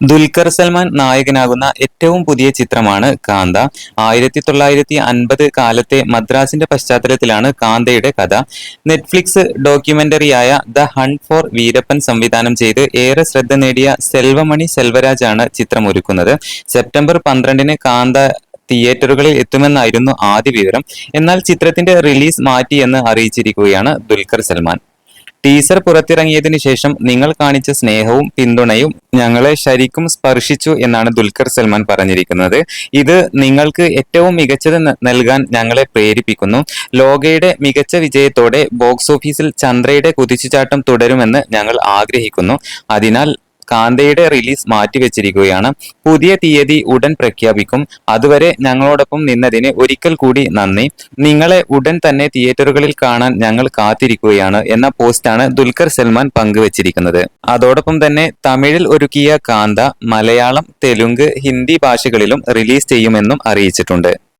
ദുൽഖർ സൽമാൻ നായകനാകുന്ന ഏറ്റവും പുതിയ ചിത്രമാണ് കാന്ത. ആയിരത്തി തൊള്ളായിരത്തി അൻപത് കാലത്തെ മദ്രാസിന്റെ പശ്ചാത്തലത്തിലാണ് കാന്തയുടെ കഥ. നെറ്റ്ഫ്ലിക്സ് ഡോക്യുമെന്ററിയായ ദ ഹണ്ട് ഫോർ വീരപ്പൻ സംവിധാനം ചെയ്ത് ഏറെ ശ്രദ്ധ നേടിയ സെൽവമണി സെൽവരാജ് സെൽവരാജാണ് ചിത്രമൊരുക്കുന്നത്. സെപ്റ്റംബർ പന്ത്രണ്ടിന് കാന്ത തിയേറ്ററുകളിൽ എത്തുമെന്നായിരുന്നു ആദ്യ വിവരം. എന്നാൽ ചിത്രത്തിന്റെ റിലീസ് മാറ്റിയെന്ന് അറിയിച്ചിരിക്കുകയാണ് ദുൽഖർ സൽമാൻ. ടീസർ പുറത്തിറങ്ങിയതിനു ശേഷം നിങ്ങൾ കാണിച്ച സ്നേഹവും പിന്തുണയും ഞങ്ങളെ ശരിക്കും സ്പർശിച്ചു എന്നാണ് ദുൽഖർ സൽമാൻ പറഞ്ഞിരിക്കുന്നത്. ഇത് നിങ്ങൾക്ക് ഏറ്റവും മികച്ചത് നൽകാൻ ഞങ്ങളെ പ്രേരിപ്പിക്കുന്നു. ലോകയുടെ മികച്ച വിജയത്തോടെ ബോക്സ് ഓഫീസിൽ ചന്ദ്രയുടെ കുതിച്ചുചാട്ടം തുടരുമെന്ന് ഞങ്ങൾ ആഗ്രഹിക്കുന്നു. അതിനാൽ കാന്തയുടെ റിലീസ് മാറ്റിവെച്ചിരിക്കുകയാണ്. പുതിയ തീയതി ഉടൻ പ്രഖ്യാപിക്കും. അതുവരെ ഞങ്ങളോടൊപ്പം നിന്നതിന് ഒരിക്കൽ കൂടി നന്ദി. നിങ്ങളെ ഉടൻ തന്നെ തിയേറ്ററുകളിൽ കാണാൻ ഞങ്ങൾ കാത്തിരിക്കുകയാണ് എന്ന പോസ്റ്റാണ് ദുൽഖർ സൽമാൻ പങ്കുവച്ചിരിക്കുന്നത്. അതോടൊപ്പം തന്നെ തമിഴിൽ ഒരുക്കിയ കാന്ത മലയാളം തെലുങ്ക് ഹിന്ദി ഭാഷകളിലും റിലീസ് ചെയ്യുമെന്നും അറിയിച്ചിട്ടുണ്ട്.